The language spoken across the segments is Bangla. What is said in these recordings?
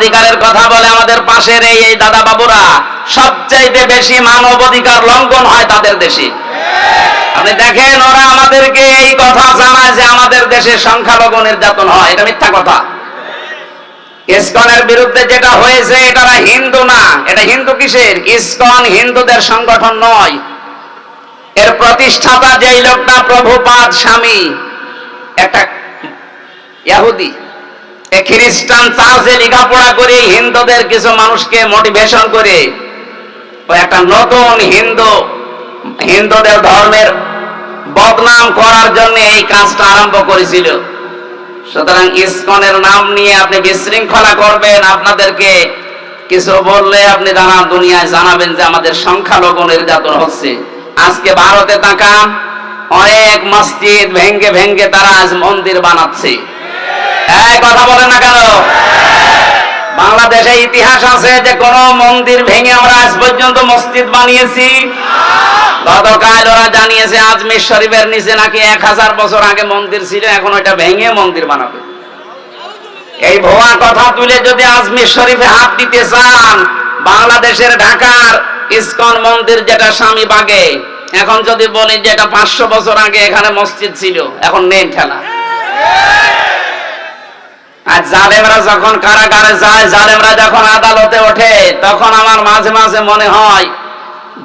অধিকারের কথা বলে আমাদের পাশের এই এই দাদা বাবুরা সবচাইতে বেশি মানব অধিকার লঙ্ঘন হয় তাদের দেশে। আপনি দেখেন, ওরা আমাদেরকে এই কথা জানায় যে আমাদের দেশে সংখ্যালঘু নির্যাতন হয়। এটা মিথ্যা কথা। ইসকনের বিরুদ্ধে যেটা হয়েছে, এটা হিন্দু না, এটা হিন্দু কিসের? ইসকন হিন্দুদের সংগঠন নয়। এর প্রতিষ্ঠাতা যেই লোকটা, প্রভুপাদ স্বামী, একটা ইহুদি। এ খ্রিস্টান চার্চে লেখাপড়া করে, হিন্দুদের কিছু মানুষকে মোটিভেশন করে একটা নতুন হিন্দু, হিন্দুদের ধর্মের বদনাম করার জন্য এই কাজটা আরম্ভ করেছিল। সুতরাং ইসকনের নাম নিয়ে আপনি বিশৃঙ্খলা করবেন, আপনাদেরকে কিছু বললে আপনি জানা দুনিয়ায় জানাবেন যে আমাদের সংখ্যালঘু নির্যাতন হচ্ছে। আজকে ভারতে তাকান অনেক মসজিদ ভেঙ্গে ভেঙ্গে তারা আজ মন্দির বানাচ্ছে। এই কথা বলেন না কেন? বাংলাদেশে ইতিহাস আছে যে কোন মন্দির ভেঙে আমরা আজ পর্যন্ত মসজিদ বানিয়েছি। গতকাল ওরা জানিয়েছে আজমির শরীফের নিচে নাকি এক হাজার বছর আগে মন্দির ছিল, এখন ওইটা ভেঙে মন্দির বানাবে। এই ভুয়া কথা তুলে যদি আজমির শরীফে হাত দিতে চান, বাংলাদেশের ঢাকার ইসকন মন্দির যেটা স্বামী বাগে, এখন যদি বলি যে এটা পাঁচশো বছর আগে এখানে মসজিদ ছিল, এখন নেই খেলা আর জালেমরা যখন কারাগারে যায়, জালেমরা যখন আদালতে ওঠে, তখন আমার মাঝে মাঝে মনে হয়,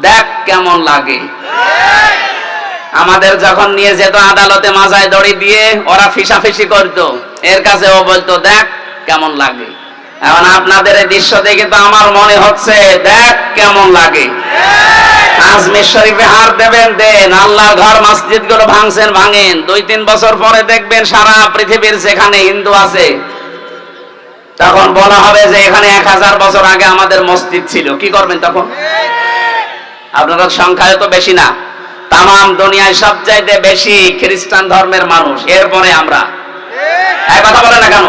দেখ কেমন লাগে। আমাদের যখন নিয়ে যেত আদালতে মাজায় দড়ি দিয়ে, ওরা ফিসাফিসি করতো। এর কাছে ও বলতো, দেখ কেমন লাগে। এখন আপনাদের এই দৃশ্য দেখে তো আমার মনে হচ্ছে, দেখ কেমন লাগে। আজমির শরীফে হার দেবেন, দেন আল্লাহর ঘর মসজিদগুলো ভাঙছেন, ভাঙেন। দুই তিন বছর পরে দেখবেন সারা পৃথিবীর যেখানে হিন্দু আছে তখন বলা হবে যে এখানে এক হাজার বছর আগে আমাদের মসজিদ ছিল। কি করবেন তখন? আপনাদের সংখ্যায় তো বেশি না। তাম দুনিয়ায় সবচাইতে বেশি খ্রিস্টান ধর্মের মানুষ। এরপরে আমরা। কথা বলে না কেন?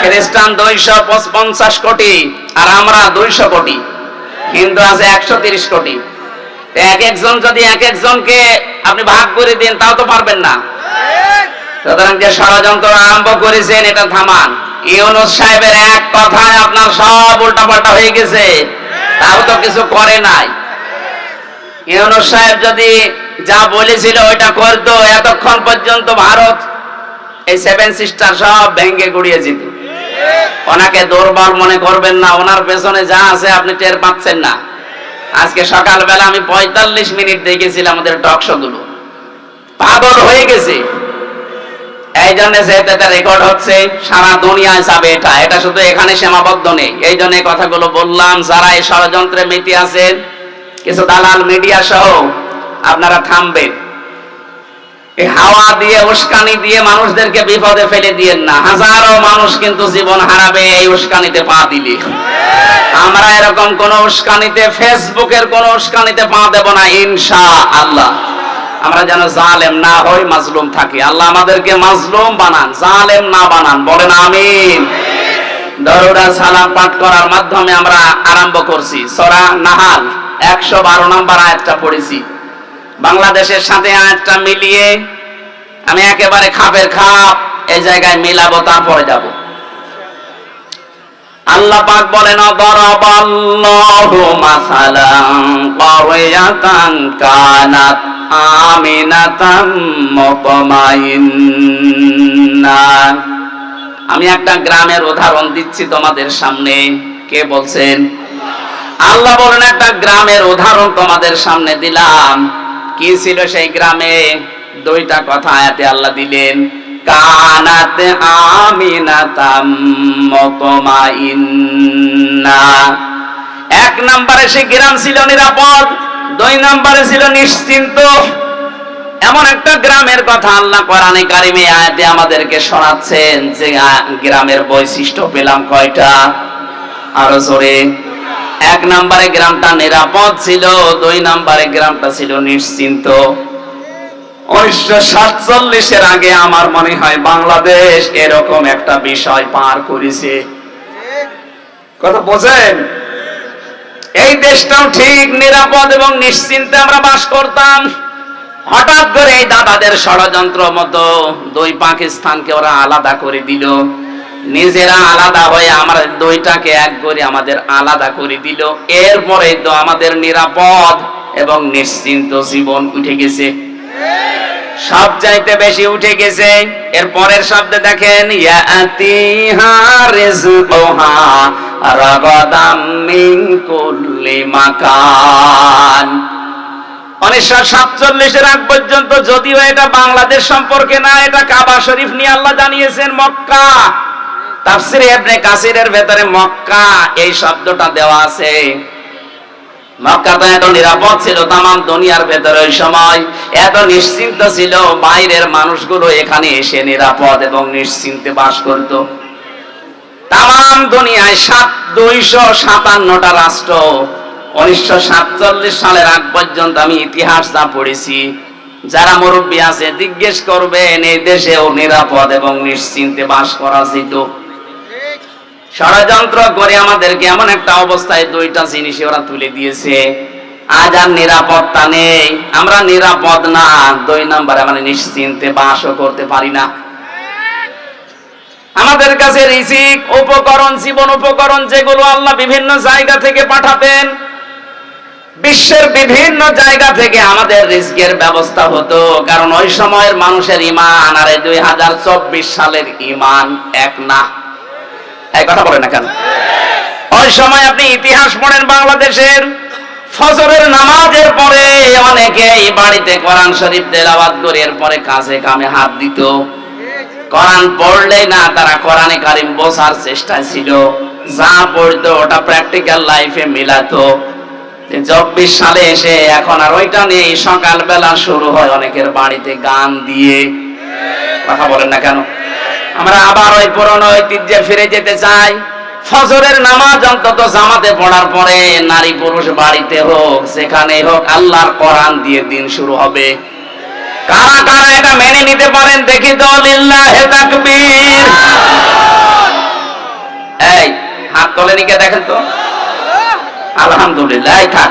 খ্রিস্টান দুইশো পঞ্চাশ কোটি আর আমরা দুইশো কোটি। হিন্দু আছে একশো তিরিশ কোটি। এক একজন যদি এক একজনকে আপনি ভাগ করে দিন, তাও তো পারবেন না। সুতরাং যে ষড়যন্ত্র আরম্ভ করেছেন, এটা থামান। ইউনুস সাহেবের এক কথায় আপনার সব উল্টাপাল্টা হয়ে গেছে। তাও তো কিছু করে নাই। ইউনুস সাহেব যদি যা বলেছিল ওইটা করতো, এতক্ষণ পর্যন্ত ভারত এই সেভেন সিস্টার সব ভেঙ্গে গুড়িয়ে যেত ওনাকে দুর্বল মনে করবেন না, ওনার পেছনে যা আছে আপনি টের পাচ্ছেন না। আজকে সকালবেলা আমি পঁয়তাল্লিশ মিনিট দেখেছিলাম আমাদের টকশো গুলো পাগল হয়ে গেছে। এই জন্য যেটা রেকর্ড হচ্ছে, সারা দুনিয়ায় যাবে এটা। এটা শুধু এখানে সীমাবদ্ধ নেই। এই জন্য কথাগুলো বললাম, যারা এই ষড়যন্ত্রে আছেন কিছু দালাল মিডিয়া সহ আপনারা থামবেন। এই হাওয়া দিয়ে, উস্কানি দিয়ে মানুষদেরকে বিপদে ফেলে দিয়েন না। হাজারো মানুষ কিন্তু জীবন হারাবে এই উস্কানিতে পা দিলে। আমরা এরকম কোন উস্কানিতে ফেসবুকের কোন উস্কানিতে পা দেব না ইনশা আল্লাহ আমরা যেন জালেম না হই, মাজলুম থাকি। আল্লাহ আমাদেরকে মাজলুম বানান, জালেম না বানান। বলেন আমিন। দরুদা সালাম পাঠ করার মাধ্যমে আমরা আরম্ভ করছি। সরা নাহাল, একশো বারো নম্বর আয়াতটা পড়েছি। বাংলাদেশের সাথে আয়াতটা মিলিয়ে আমি একেবারে খাপের খাপ, এই জায়গায় মিলাবো, তারপরে যাব। আল্লাহ পাক বলেন দরাবাল্লাহু মাসালান ক্বরিয়াতান কানাত আমিনাতাম মুতমাইন্না। আমি একটা গ্রামের উদাহরণ দিচ্ছি তোমাদের সামনে। কে বলছেন? আল্লাহ বলেন, একটা গ্রামের উদাহরণ তোমাদের সামনে দিলাম। কি ছিল সেই গ্রামে? দুইটা কথা আয়াতে আল্লাহ দিলেন। কানাতে আমিনাতাম মুতমাইন্না। এক নম্বরে সে গ্রাম ছিল নিরাপদ, দুই নম্বরে ছিল নিশ্চিন্ত। এমন একটা গ্রামের কথা আল্লাহ কোরআনে কারিমে আয়াতে আমাদেরকে শোনাচ্ছেন যে গ্রামের বৈশিষ্ট্য পেলাম কয়টা? আরও জোরে। এক নম্বরে গ্রামটা নিরাপদ ছিল, দুই নম্বরে গ্রামটা ছিল নিশ্চিন্ত। উনিশশো সাতচল্লিশের আগে আমার মনে হয় বাংলাদেশ এরকম একটা বিষয় পার করেছে। কথা বোঝেন? এই দেশটাও ঠিক, নিরাপদ এবং নিশ্চিন্তে আমরা বাস করতাম। হঠাৎ করে এই দাদাদের ষড়যন্ত্র মতো দুই পাকিস্তানকে ওরা আলাদা করে দিল। নিজেরা আলাদা হয়ে আমার দুইটাকে এক করে আমাদের আলাদা করে দিল। এরপরে তো আমাদের নিরাপদ এবং নিশ্চিন্ত জীবন উঠে গেছে। সব চাইতে বেশি উঠে গেছে। এর পরের শব্দে দেখেন উনিশশো সাতচল্লিশের আগ পর্যন্ত যদিও এটা বাংলাদেশ সম্পর্কে না, এটা কাবা শরীফ নিয়ে আল্লাহ জানিয়েছেন মক্কা। তাফসিরে কাসিরের ভেতরে মক্কা, এই শব্দটা দেওয়া আছে। উনিশশো সাতচল্লিশ সালের আগ পর্যন্ত আমি ইতিহাস যা পড়েছি, যারা মুরব্বী আছে জিজ্ঞেস করবেন, এই দেশেও নিরাপদ এবং নিশ্চিন্তে বাস করা যেত। ষড়যন্ত্র করে আমাদেরকে এমন একটা অবস্থায় দুইটা জিনিস ওরা তুলে দিয়েছে। আজ আর নিরাপত্তা নেই। আমরা নিরাপদ না। দুই নাম্বারে আমরা নিশ্চিন্তে বাসও করতে পারি না। আমাদের কাছে রিজিক, উপকরণ, জীবন উপকরণ যেগুলো আল্লাহ বিভিন্ন জায়গা থেকে পাঠাতেন বিশ্বের বিভিন্ন জায়গা থেকে আমাদের রিস্কের ব্যবস্থা হতো। কারণ ওই সময়ের মানুষের ইমান আর দুই হাজার চব্বিশ সালের ইমান এক না। এই কথা বলে না কেন? ওই সময় আপনি ইতিহাস পড়েন বাংলাদেশের ফজরের নামাজের পরে অনেকে এই বাড়িতে কোরআন শরীফ তেলাওয়াত করে, এরপরে কাজে কামে হাত দিত। কোরআন পড়লেই না, তারা কোরআনে কারিম বোঝার চেষ্টা ছিল। যা পড়তো ওটা প্র্যাকটিক্যাল লাইফে মিলাতো। চব্বিশ সালে এসে এখন আর ওইটা নেই, সকালবেলা শুরু হয় অনেকের বাড়িতে গান দিয়ে। কথা বলেন না কেন? আমরা আবার ওই পুরনো ঐতিহ্যে ফিরে যেতে চাই। ফজরের নামাজ অন্তত জামাতে পড়ার পরে নারী পুরুষ বাড়িতে হোক, সেখানে হোক, আল্লাহর কোরআন দিয়ে দিন শুরু হবে। কারা কারা এটা মেনে নিতে পারেন দেখি তো, লিল্লাহে তাকবীর। এই, হাত তোলেনি কে দেখেন তো? আলহামদুলিল্লাহ থাক।